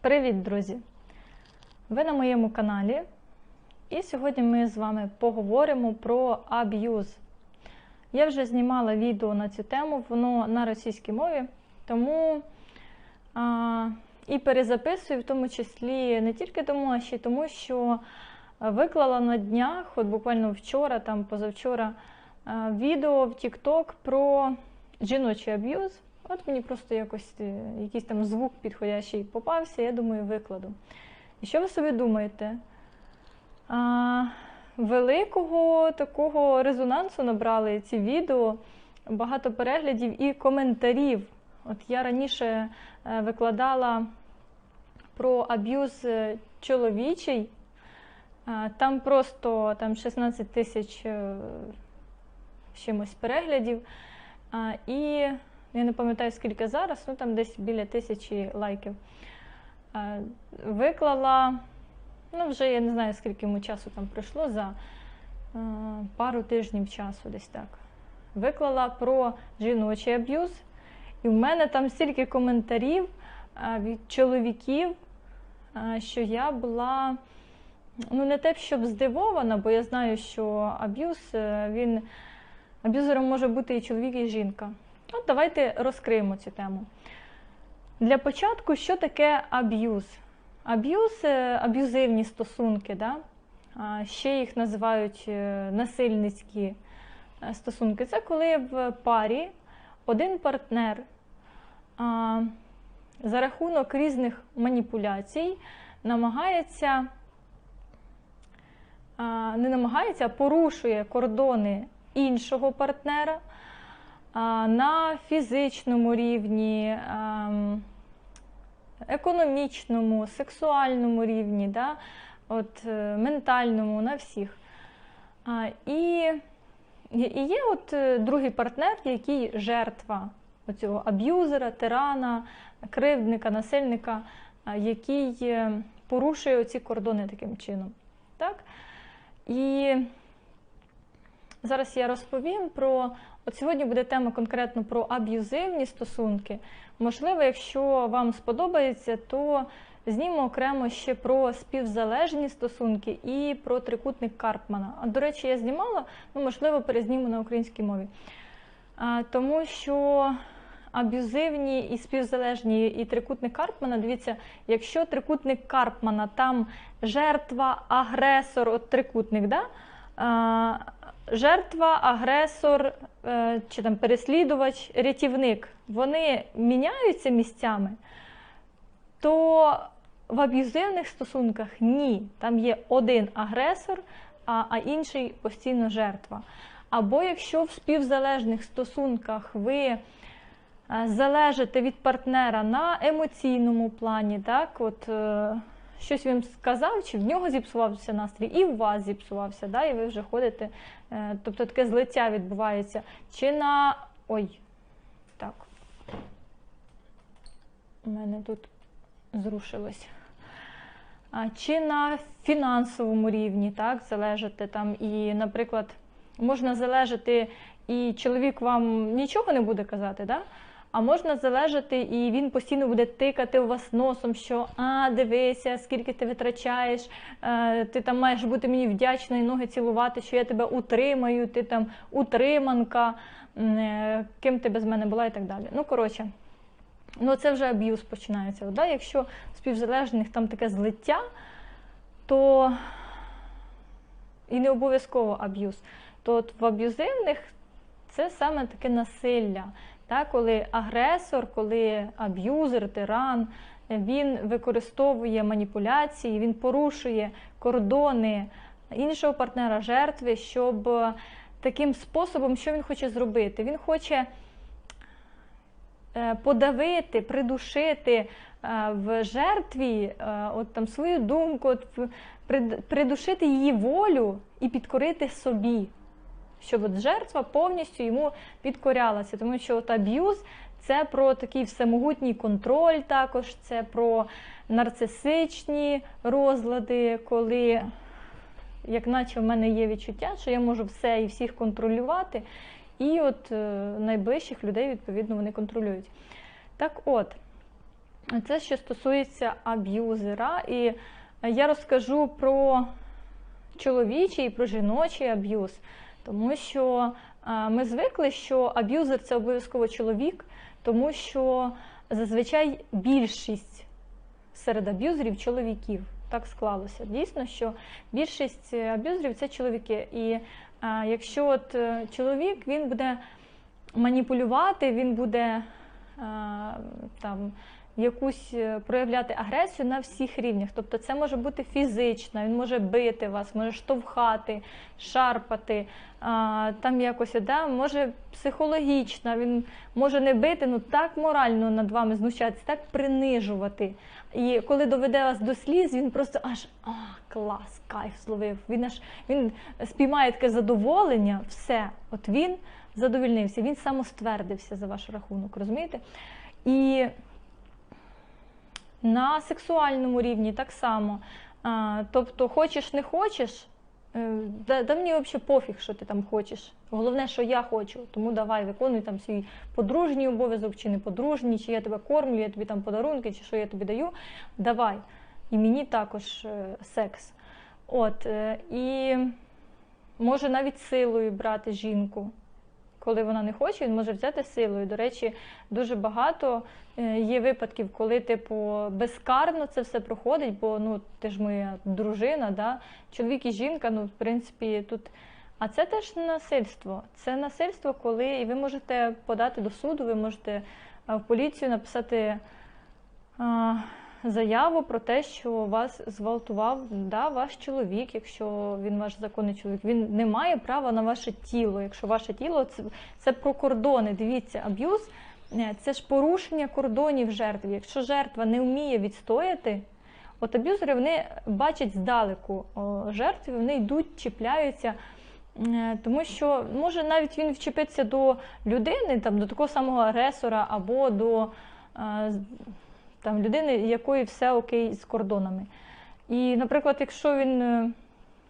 Привіт, друзі! Ви на моєму каналі, і сьогодні ми з вами поговоримо про аб'юз. Я вже знімала відео на цю тему, воно на російській мові, тому а, і перезаписую, в тому числі не тільки тому, а ще й тому, що виклала на днях, от буквально вчора, там позавчора, а, відео в TikTok про жіночий аб'юз. От мені просто якось е, якийсь там звук підходящий попався, я думаю, викладу. І що ви собі думаєте? А, великого такого резонансу набрали ці відео, багато переглядів і коментарів. От я раніше е, викладала про аб'юз е, чоловічий, там просто там 16 тисяч чимось переглядів. І я не пам'ятаю, скільки зараз, ну там десь біля тисячі лайків. Е, Виклала, ну вже я не знаю, скільки йому часу там пройшло, за е, пару тижнів часу десь так. Виклала про жіночий аб'юз, і в мене там стільки коментарів е, від чоловіків, що я була ну не те, щоб здивована, бо я знаю, що аб'юз він аб'юзером може бути і чоловік, і жінка. От давайте розкриємо цю тему. Для початку, що таке аб'юз? Аб'юз е, аб'юзивні стосунки, да? Ще їх називають е, насильницькі е, стосунки. Це коли в парі один партнер за рахунок різних маніпуляцій намагається, не намагається, а порушує кордони іншого партнера на фізичному рівні, ем, економічному, сексуальному рівні, да? от, е, ментальному, на всіх. І і є от е, другий партнер, який жертва цього аб'юзера, тирана, кривдника, насильника, який е, порушує оці кордони таким чином. Так? І зараз я розповім про От сьогодні буде тема конкретно про аб'юзивні стосунки. Можливо, якщо вам сподобається, то знімемо окремо ще про співзалежні стосунки і про трикутник Карпмана. А до речі, я знімала, ну можливо, перезніму на українській мові. А, Тому що аб'юзивні і співзалежні і трикутник Карпмана, дивіться, якщо трикутник Карпмана там жертва, агресор, от трикутник, да? Жертва, агресор е, чи там переслідувач, рятівник, вони міняються місцями, то в аб'юзивних стосунках ні. Там є один агресор, а, а інший постійно жертва. Або якщо в співзалежних стосунках ви е, залежите від партнера на емоційному плані, так, от. Щось він сказав, чи в нього зіпсувався настрій, і в вас зіпсувався, да, і ви вже ходите. Е, тобто таке злиття відбувається. Чи на. Ой, так. У мене тут зрушилось. Чи на фінансовому рівні, так, залежати там, і, наприклад, можна залежати, і чоловік вам нічого не буде казати, да? А можна залежати, і він постійно буде тикати у вас носом, що а, дивися, скільки ти витрачаєш, е, ти там маєш бути мені вдячна і ноги цілувати, що я тебе утримаю, ти там утриманка, е, ким ти без мене була і так далі. Ну, коротше, ну це вже аб'юз починається. Да? Якщо співзалежних там таке злиття, то і не обов'язково аб'юз, то в аб'юзивних це саме таке насилля. Так, Коли агресор, коли аб'юзер, тиран, він використовує маніпуляції, він порушує кордони іншого партнера жертви, щоб таким способом, що він хоче зробити? Він хоче е, подавити, придушити е, в жертві е, от там свою думку, от, придушити її волю і підкорити собі щоб от жертва повністю йому підкорялася, тому що от аб'юз це про такий всемогутній контроль, також це про нарцисичні розлади, коли, як наче в мене є відчуття, що я можу все і всіх контролювати, і от е, найближчих людей, відповідно, вони контролюють. Так от, Це що стосується аб'юзера, і я розкажу про чоловічий і про жіночий аб'юз, тому що е, ми звикли, що аб'юзер це обов'язково чоловік, тому що зазвичай більшість серед аб'юзерів чоловіків. Так склалося. Дійсно, що більшість аб'юзерів це чоловіки. І а, якщо от е, чоловік він буде маніпулювати, він буде а, там якусь е, проявляти агресію на всіх рівнях. Тобто це може бути фізична, він може бити вас, може штовхати, шарпати, там якось да, може психологічна, він може не бити, ну так морально над вами знущатися, так принижувати. І коли доведе вас до сліз, він просто аж а, клас, кайф зловив. Він аж він спіймає таке задоволення, все. От він задовільнився, він самоствердився за ваш рахунок, розумієте? І на сексуальному рівні так само. Тобто, хочеш, не хочеш, е, да, да мені взагалі пофіг, що ти там хочеш. Головне, що я хочу, тому давай виконуй там свій подружній обов'язок, чи не подружній, чи я тебе кормлю, я тобі там подарунки, чи що я тобі даю. Давай. І мені також е, секс. От, е, І може навіть силою брати жінку. Коли вона не хоче, він може взяти силою. До речі, дуже багато е, є випадків, коли типу безкарно це все проходить, бо ну ти ж моя дружина, да? чоловік і жінка, ну в принципі, тут. А це теж насильство. Це насильство, коли і ви можете подати до суду, ви можете в поліцію написати заяву про те, що вас зґвалтував да, ваш чоловік, якщо він ваш законний чоловік. Він не має права на ваше тіло. Якщо ваше тіло це, це про кордони. Дивіться, аб'юз е, це ж порушення кордонів жертви. Якщо жертва не вміє відстояти. От аб'юзери вони бачать здалеку о, жертві, вони йдуть, чіпляються. Е, Тому що може навіть він вчепитися до людини, там, до такого самого агресора, або до е, там, людини, якої все окей з кордонами. І, наприклад, якщо він, е,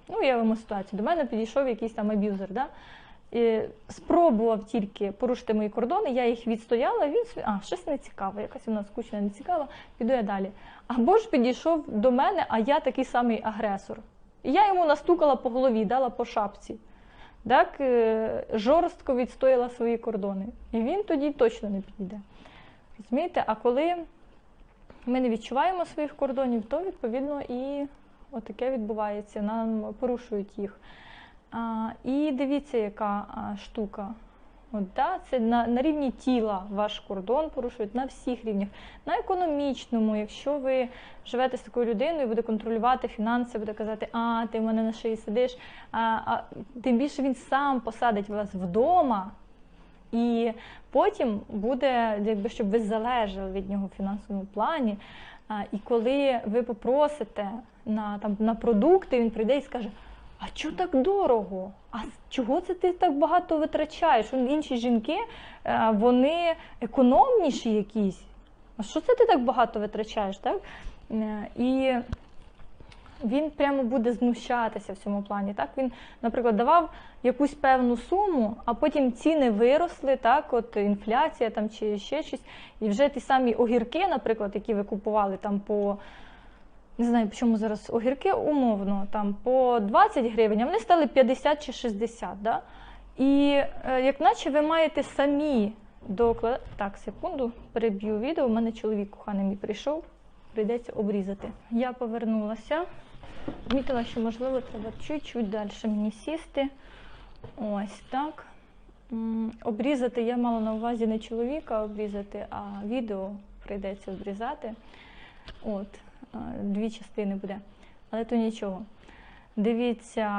ну я вам ситуацію, до мене підійшов якийсь там аб'юзер, да? і спробував тільки порушити мої кордони, я їх відстояла, він а, щось не цікаво, якась вона скучна, не цікава, піду я далі. Або ж підійшов до мене, а я такий самий агресор. І я йому настукала по голові, дала по шапці. Так, е, жорстко відстояла свої кордони. І він тоді точно не підійде. Розумієте? А коли ми не відчуваємо своїх кордонів, то відповідно і отаке відбувається, нам порушують їх. А, І дивіться, яка штука. От, да, Це на на рівні тіла ваш кордон порушують на всіх рівнях. На економічному, якщо ви живете з такою людиною, буде контролювати фінанси, буде казати, а ти в мене на шиї сидиш. А, а Тим більше він сам посадить вас вдома, і потім буде, якби щоб ви залежали від нього в фінансовому плані. І коли ви попросите на там на продукти, він прийде і скаже. А чого так дорого? А чого це ти так багато витрачаєш? Інші жінки вони економніші якісь. А що це ти так багато витрачаєш? так? І він прямо буде знущатися в цьому плані. Так? Він, наприклад, давав якусь певну суму, а потім ціни виросли, так, от інфляція там чи ще щось. І вже ті самі огірки, наприклад, які ви купували там по не знаю, чому зараз огірки умовно, там по 20 гривень, а вони стали 50 чи 60. Да? І е, як наче ви маєте самі докладати. Так, секунду, переб'ю відео. У мене чоловік коханий мій прийшов, прийдеться обрізати. Я повернулася. Помітила, що, можливо, треба чуть-чуть далі мені сісти. Ось так. Обрізати я мала на увазі не чоловіка обрізати, а відео прийдеться обрізати. От дві частини буде. Але то нічого. Дивіться,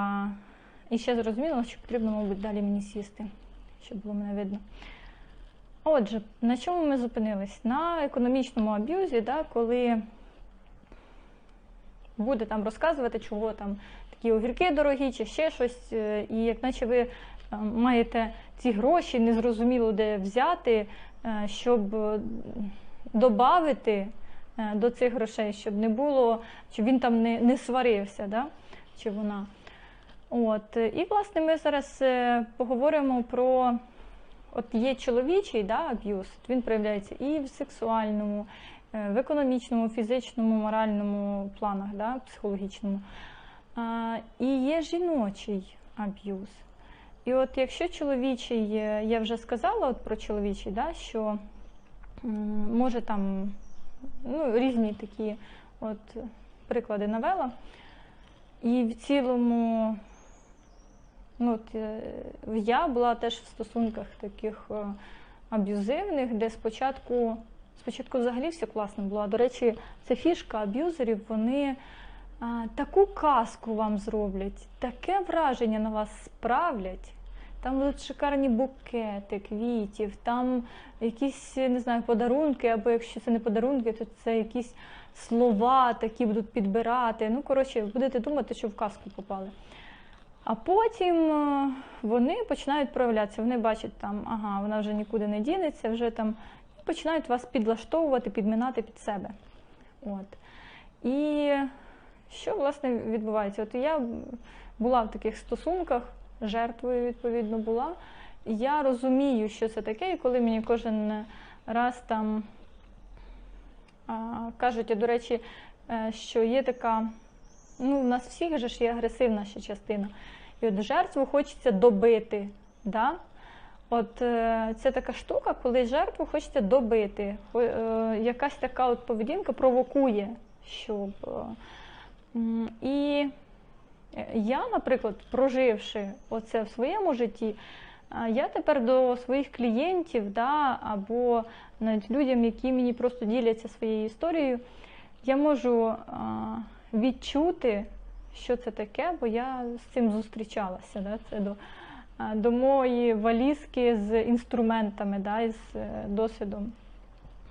і ще зрозуміло, що потрібно, мабуть, далі мені сісти, щоб було мене видно. Отже, на чому ми зупинились? На економічному аб'юзі, да, коли буде там розказувати, чого там такі огірки дорогі, чи ще щось, е, і як наче ви е, маєте ці гроші, незрозуміло де взяти, е, щоб додати до цих грошей, щоб не було, щоб він там не не сварився, да? чи вона. От. І, власне, ми зараз поговоримо про от є чоловічий да, аб'юз, він проявляється і в сексуальному, е, в економічному, фізичному, моральному планах, да, психологічному. А, І є жіночий аб'юз. І от якщо чоловічий, е, я вже сказала от про чоловічий, да, що може там ну, різні такі от приклади навела. І в цілому, ну, от, е, я була теж в стосунках таких е, аб'юзивних, де спочатку, спочатку взагалі все класно було. А до речі, це фішка аб'юзерів, вони а, таку казку вам зроблять, таке враження на вас справлять. Там будуть шикарні букети, квітів, там якісь, не знаю, подарунки, або якщо це не подарунки, то це якісь слова такі будуть підбирати. Ну, коротше, будете думати, що в казку попали. А потім е, вони починають проявлятися. Вони бачать там, ага, вона вже нікуди не дінеться, вже там починають вас підлаштовувати, підминати під себе. От. І що власне відбувається? От я була в таких стосунках, жертвою відповідно була. Я розумію, що це таке, і коли мені кожен раз там кажуть, до речі, е, що є така, ну, в нас всіх же ж є агресивна ще частина. І от жертву хочеться добити. Да? От е, це така штука, коли жертву хочеться добити. Е, Якась така от поведінка провокує, щоб. е, І я, наприклад, проживши оце в своєму житті, я тепер до своїх клієнтів, да, або навіть людям, які мені просто діляться своєю історією, я можу відчути, що це таке, бо я з цим зустрічалася. Да, це до, до моєї валізки з інструментами, да, і з е, досвідом.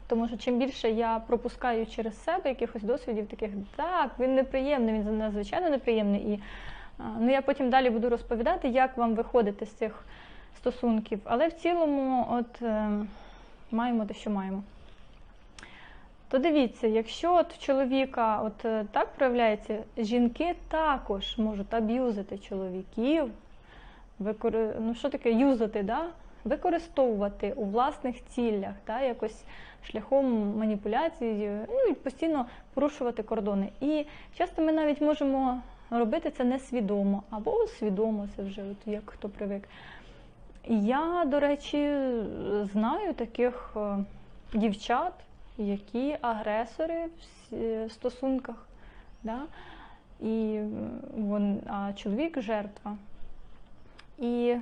Тому що чим більше я пропускаю через себе якихось досвідів, таких так, він неприємний, він надзвичайно неприємний. І ну, я потім далі буду розповідати, як вам виходити з цих стосунків. Але в цілому, от е, маємо те, що маємо. То дивіться, якщо от чоловіка от е, так проявляється, жінки також можуть аб'юзити чоловіків, викори... ну що таке юзати, да? використовувати у власних цілях, да? якось шляхом маніпуляції, ну і постійно порушувати кордони. І часто ми навіть можемо робити це несвідомо або свідомо, це вже от як хто привик. Я, до речі, знаю таких е, дівчат, які агресори в стосунках, да? і вон, а чоловік жертва. І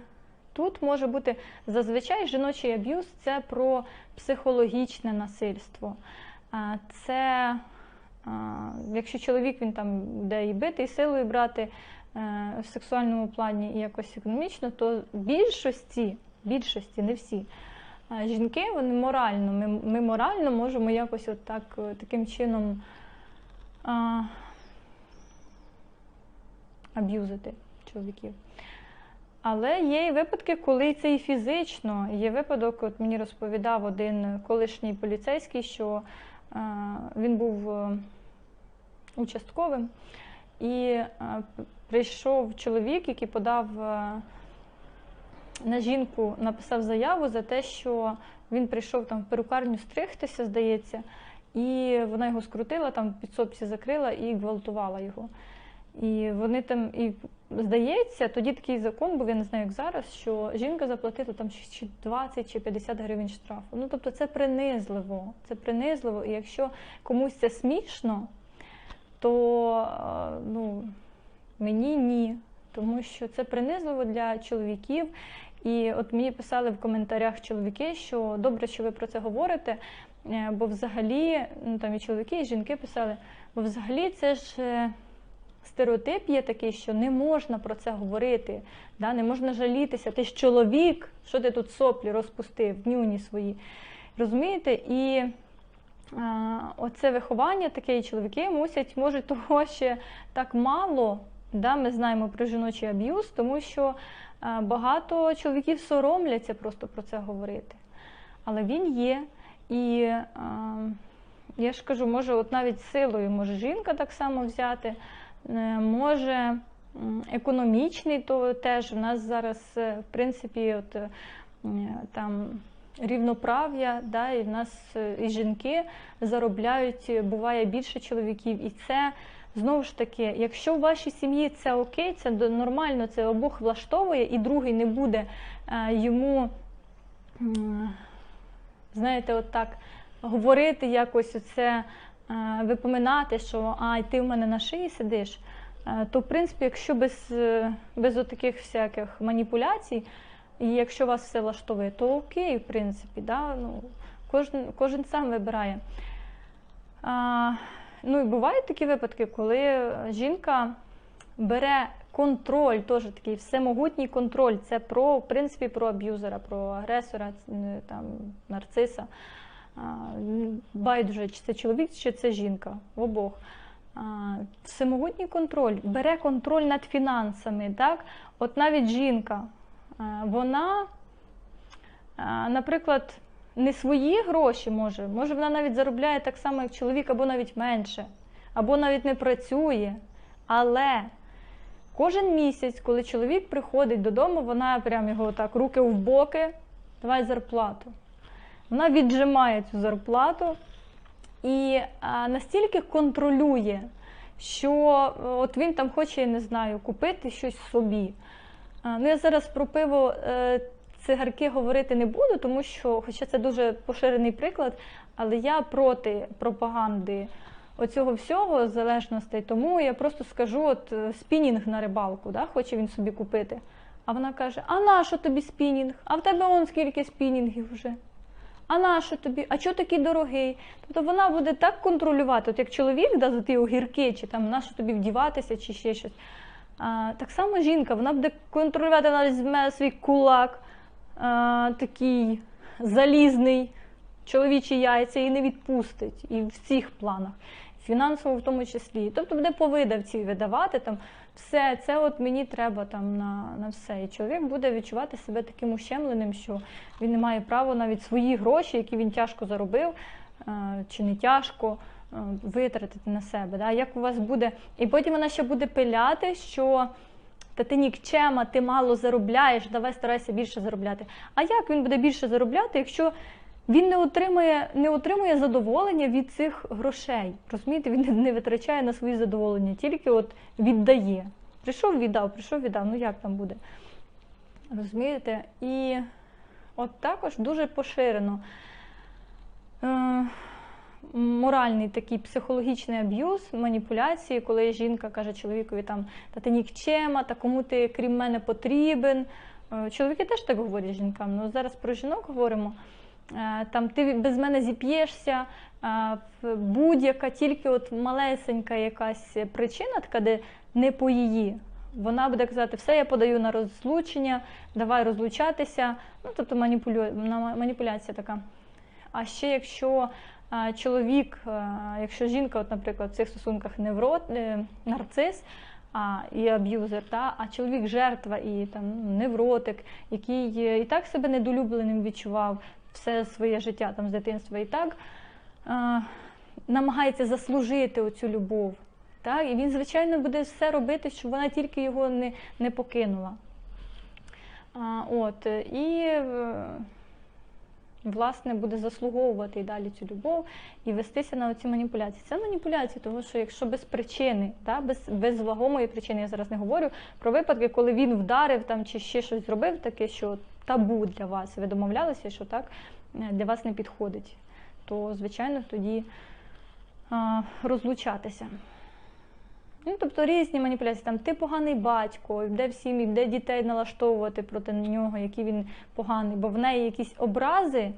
тут може бути зазвичай жіночий аб'юз це про психологічне насильство. Це якщо чоловік він там буде і бити, і силою брати е, в сексуальному плані і якось економічно, то в більшості, більшості, не всі. А, Жінки вони морально, ми, ми морально можемо якось от так, е, таким чином а, аб'юзити чоловіків. Але є і випадки, коли це і фізично. Є випадок, от мені розповідав один колишній поліцейський, що е, він був е, участковим, і прийшов чоловік, який подав на жінку, написав заяву за те, що він прийшов там в перукарню стригтися, здається, і вона його скрутила, там в підсобці закрила і гвалтувала його. І вони там, і здається, тоді такий закон був, я не знаю, як зараз, що жінка заплатила там чи 20 чи 50 гривень штрафу. Ну тобто це принизливо. Це принизливо. І якщо комусь це смішно, то е, ну, мені ні. Тому що це принизливо для чоловіків. І от мені писали в коментарях чоловіки, що добре, що ви про це говорите, е, бо взагалі, ну там і чоловіки, і жінки писали, бо взагалі це ж. е, стереотип є такий, що не можна про це говорити, да? не можна жалітися. Ти ж чоловік, що ти тут соплі розпустив, нюні свої. Розумієте? І а, оце виховання таке, і чоловіки мусять, можуть того ще так мало. Да? Ми знаємо про жіночий аб'юз, тому що багато чоловіків соромляться просто про це говорити. Але він є. І а, я ж кажу, може, от навіть силою може жінка так само взяти. Е, Може економічний, то теж в нас зараз, е, в принципі, от е, там рівноправ'я, да, і в нас е, і жінки заробляють, е, буває більше чоловіків. І це знову ж таки, якщо в вашій сім'ї це окей, це нормально, це обох влаштовує, і другий не буде е, йому, знаєте, от так говорити якось оце, е, випоминати, що ай, ти в мене на шиї сидиш. Е, То, в принципі, якщо без, без таких всяких маніпуляцій, і якщо вас все влаштовує, то окей, в принципі, да? ну, кожен, кожен сам вибирає. Ну і бувають такі випадки, коли жінка бере контроль, теж такий всемогутній контроль. Це про, в принципі, про аб'юзера, про агресора, е, там, нарциса. Байдуже, чи це чоловік, чи це жінка, обох. Всемогутній контроль, бере контроль над фінансами. Так? От навіть жінка, вона, наприклад, не свої гроші може, може вона навіть заробляє так само, як чоловік, або навіть менше, або навіть не працює. Але кожен місяць, коли чоловік приходить додому, вона прям його так руки в боки, давай зарплату. Вона віджимає цю зарплату і настільки контролює, що е, от він там хоче, я не знаю, купити щось собі. Ну, я зараз про пиво е, цигарки говорити не буду, тому що, хоча це дуже поширений приклад, але я проти пропаганди оцього всього залежностей. Тому я просто скажу: от е, спінінг на рибалку, да, хоче він собі купити. А вона каже: А на що тобі спінінг? А в тебе он скільки спінінгів вже? А на що тобі? А чого такий дорогий? Тобто вона буде так контролювати, от як чоловік да, за ті огірки, чи там на тобі вдіватися, чи ще щось. А, так само жінка, вона буде контролювати, вона візьме свій кулак, такий залізний, чоловічі яйця і не відпустить. І в цих планах, фінансово в тому числі. Тобто буде по видавці видавати там все, це от мені треба там на, на все. І чоловік буде відчувати себе таким ущемленим, що він не має права навіть свої гроші, які він тяжко заробив, е, чи не тяжко. е, Витратити на себе, да? як у вас буде, і потім вона ще буде пиляти, що та ти нікчема, ти мало заробляєш, давай старайся більше заробляти. А як він буде більше заробляти, якщо він не отримує, не отримує задоволення від цих грошей? Розумієте, він не- витрачає на свої задоволення, тільки от віддає. Прийшов, віддав, прийшов, віддав. Ну як там буде? Розумієте? І от також дуже поширено. Моральний такий психологічний аб'юз, маніпуляції, коли жінка каже чоловікові там, та ти нікчема, та кому ти крім мене потрібен. Е, Чоловіки теж так говорять жінкам. Ну зараз про жінок говоримо. Е, Там ти без мене зіп'єшся, е, будь-яка, тільки от малесенька якась причина, така, де не по її. Вона буде казати, все, я подаю на розлучення, давай розлучатися. Ну, тобто маніпулю... маніпуляція така. А ще якщо чоловік, якщо жінка, от, наприклад, в цих стосунках неврот, е, нарцис і аб'юзер, та, а чоловік жертва і там, невротик, який е, і так себе недолюбленим відчував все своє життя там, з дитинства, і так намагається заслужити оцю любов. Так? І він, звичайно, буде все робити, щоб вона тільки його не, не покинула. А, от, і е, власне буде заслуговувати і далі цю любов і вестися на оці маніпуляції. Це маніпуляції, тому що якщо без причини, та, без, без вагомої причини, я зараз не говорю про випадки, коли він вдарив там чи ще щось зробив, таке, що табу для вас, ви домовлялися, що так е, для вас не підходить, то звичайно тоді а, розлучатися. Ну, тобто різні маніпуляції, там ти поганий батько, де всім, де дітей налаштовувати проти нього, який він поганий, бо в неї якісь образи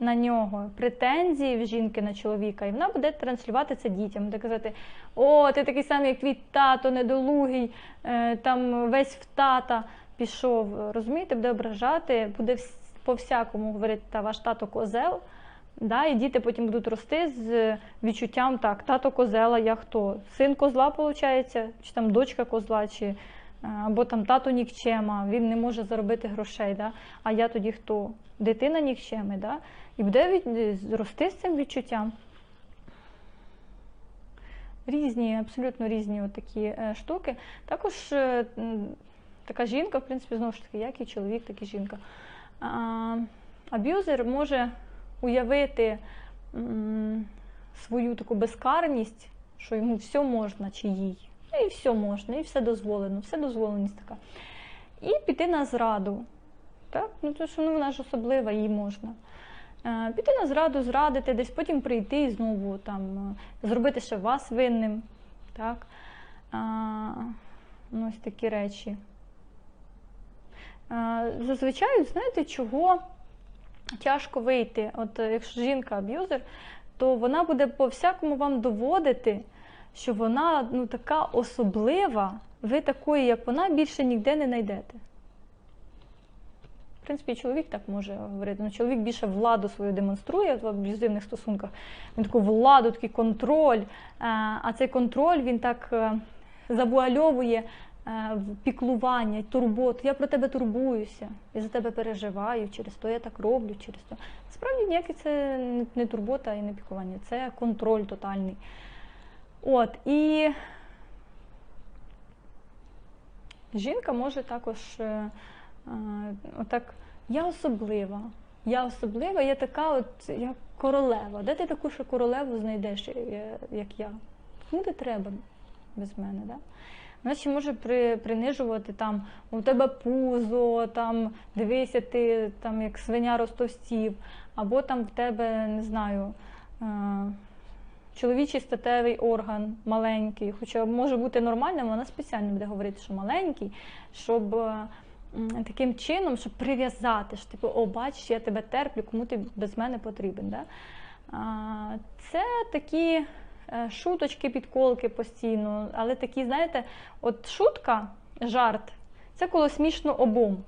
на нього, претензії в жінки на чоловіка, і вона буде транслювати це дітям, буде казати: О, ти такий самий, як твій тато, недолугий, е, там весь в тата пішов. Розумієте, буде ображати, буде по-всякому говорити, та ваш тато козел. Да, і діти потім будуть рости з відчуттям, так, тато козела, я хто? Син козла, виходить, чи там дочка козла, чи е, або там тато нікчема, він не може заробити грошей, да? а я тоді хто? Дитина нікчеми, да? і буде від... рости з цим відчуттям. Різні, абсолютно різні такі е, штуки. Також е, така жінка, в принципі, знову ж таки, як і чоловік, так і жінка. Аб'юзер може уявити свою таку безкарність, що йому все можна чи їй. І все можна, і все дозволено, все дозволеність така. І піти на зраду. Так? Ну, то, що ну, вона ж особлива, їй можна. Е, Піти на зраду, зрадити, десь потім прийти і знову там, е, зробити ще вас винним. Так? Ну, ось такі речі. А, зазвичай, знаєте, чого тяжко вийти? От е, якщо жінка аб'юзер, то вона буде по всякому вам доводити, що вона ну, така особлива, ви такої, як вона, більше ніде не знайдете. В принципі, чоловік так може говорити. Ну, чоловік більше владу свою демонструє в аб'юзивних стосунках. Він таку владу, такий контроль. Е, А цей контроль він так е, завуальовує піклування, турботу. Я про тебе турбуюся, я за тебе переживаю, через то я так роблю, через то. Насправді ніяке це не- турбота і не піклування, це контроль тотальний. От, і жінка може також е, е, отак, я особлива. Я особлива, я така, от як королева. Де ти таку ще королеву знайдеш, е, як я? Кому ти треба без мене? Да? Вона ще може при, принижувати там у тебе пузо, там дивися, ти там як свиня ростовстів, або там в тебе, не знаю, е, чоловічий статевий орган маленький, хоча може бути нормальним, вона спеціально буде говорити, що маленький, щоб е, таким чином, щоб прив'язати, що типу, о, бачиш, я тебе терплю, кому ти без мене потрібен. Да? Це такі шуточки, підколки постійно, але такі, знаєте, от шутка, жарт, це коли смішно обом.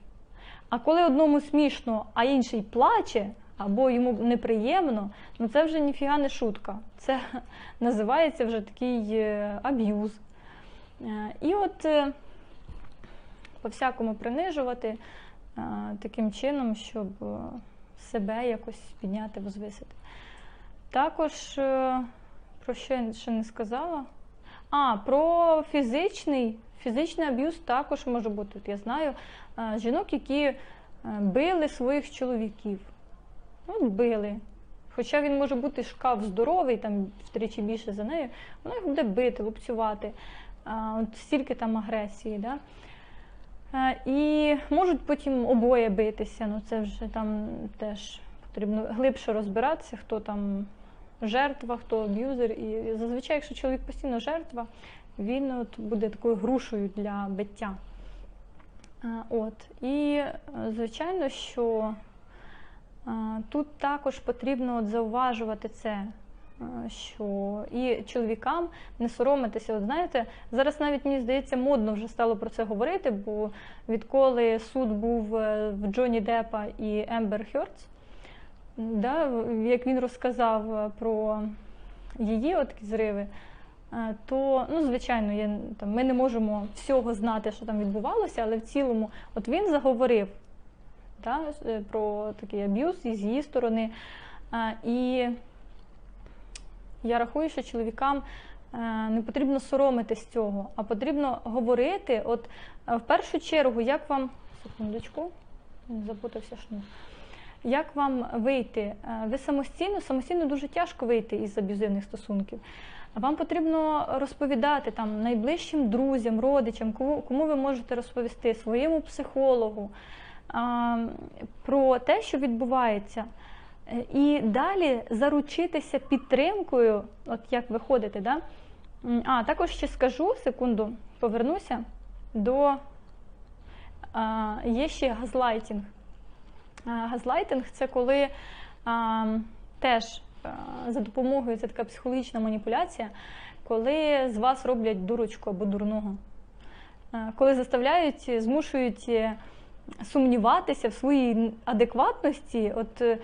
А коли одному смішно, а інший плаче, або йому неприємно, ну це вже ніфіга не шутка. Це називається вже такий е, аб'юз. Е, І от е, по-всякому принижувати е, таким чином, щоб е, себе якось підняти, возвисити. Також, е, про що я ще не сказала? А, про фізичний. Фізичний аб'юз також може бути. От я знаю е, жінок, які е, били своїх чоловіків. Ну, били. Хоча він може бути шкаф здоровий, там втричі більше за нею, вона їх буде бити, лупцювати. От стільки там агресії. Да? Е, І можуть потім обоє битися. Ну це вже там теж потрібно глибше розбиратися, хто там жертва, хто аб'юзер. І зазвичай, якщо чоловік постійно жертва, він от буде такою грушею для биття. От. І е, звичайно, що е, тут також потрібно от зауважувати це. е, Що і чоловікам не соромитися. От знаєте, зараз навіть мені здається, модно вже стало про це говорити, бо відколи суд був в Джоні Деппа і Ембер Хьордс, да, як він розказав е, про її от зриви, е, то ну, звичайно, я, там, ми не можемо всього знати, що там відбувалося, але в цілому, от він заговорив да, е, про такий аб'юз із її сторони. І я рахую, що чоловікам не потрібно соромитись цього, а потрібно говорити. От в першу чергу, як вам секундочку, запутався шнур. Як вам вийти? Е, Ви самостійно, самостійно дуже тяжко вийти із аб'юзивних стосунків. Вам потрібно розповідати там найближчим друзям, родичам, кому, кому ви можете розповісти своєму психологу а, про те, що відбувається. І далі заручитися підтримкою, от як ви ходите, да? А, також ще скажу, секунду, повернуся до а, є ще газлайтінг. Газлайтинг це коли теж за допомогою це така психологічна маніпуляція, коли з вас роблять дурочку або дурного. Коли заставляють, змушують е, сумніватися в своїй адекватності. От е,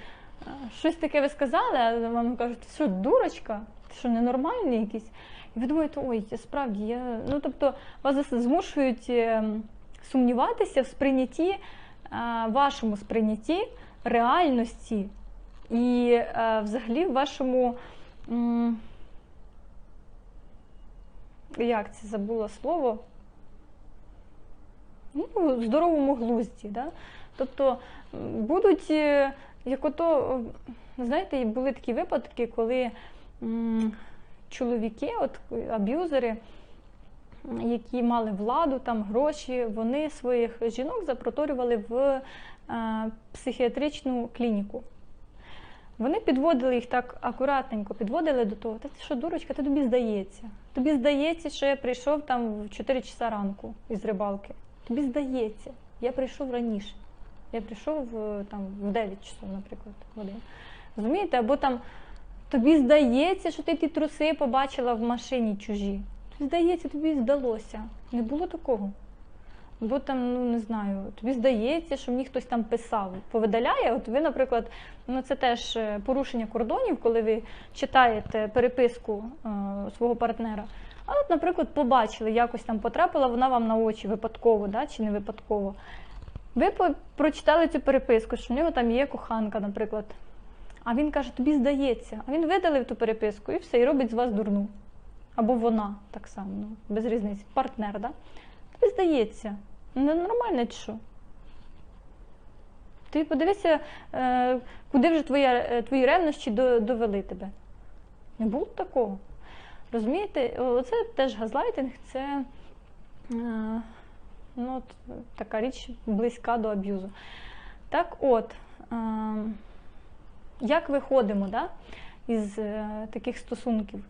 щось таке ви сказали, а вам кажуть, що, дурочка? Що, ненормальний якийсь? І ви думаєте, ой, справді, я. Ну, тобто, вас змушують е, сумніватися в сприйнятті, вашому сприйнятті реальності і е, взагалі в вашому. Як це забула слово? Ну, здоровому глузді. Да? Тобто будуть е, Як ото, е, знаєте, були такі випадки, коли м, чоловіки, от аб'юзери, які мали владу, там гроші, вони своїх жінок запроторювали в е, психіатричну клініку. Вони підводили їх так акуратненько, підводили до того, та ти що, дурочка, ти тобі здається. Тобі здається, що я прийшов там в 4 часа ранку із рибалки. Тобі здається, я прийшов раніше. Я прийшов е, там в 9 часов, наприклад, годин. Розумієте? Або там тобі здається, що ти ті труси побачила в машині чужі. Здається, тобі здалося. Не було такого. Бо там, ну не знаю, тобі здається, що мені хтось там писав, повидаляє. От ви, наприклад, ну це теж е, порушення кордонів, коли ви читаєте переписку е, свого партнера. А от, наприклад, побачили, якось там потрапила вона вам на очі випадково, да, чи не випадково. Ви прочитали цю переписку, що в нього там є коханка, наприклад. А він каже, тобі здається. А він видалив ту переписку і все, і робить з вас дурну. Або вона так само, ну, без різниці. Партнер, да? Тобі здається. Ну, нормально чи що? Ти подивися, е, куди вже твоя, е, твої ревнощі до- довели тебе. Не було такого. Розумієте, оце теж газлайтинг, це е, ну, от, така річ близька до аб'юзу. Так от, як виходимо да, із таких стосунків?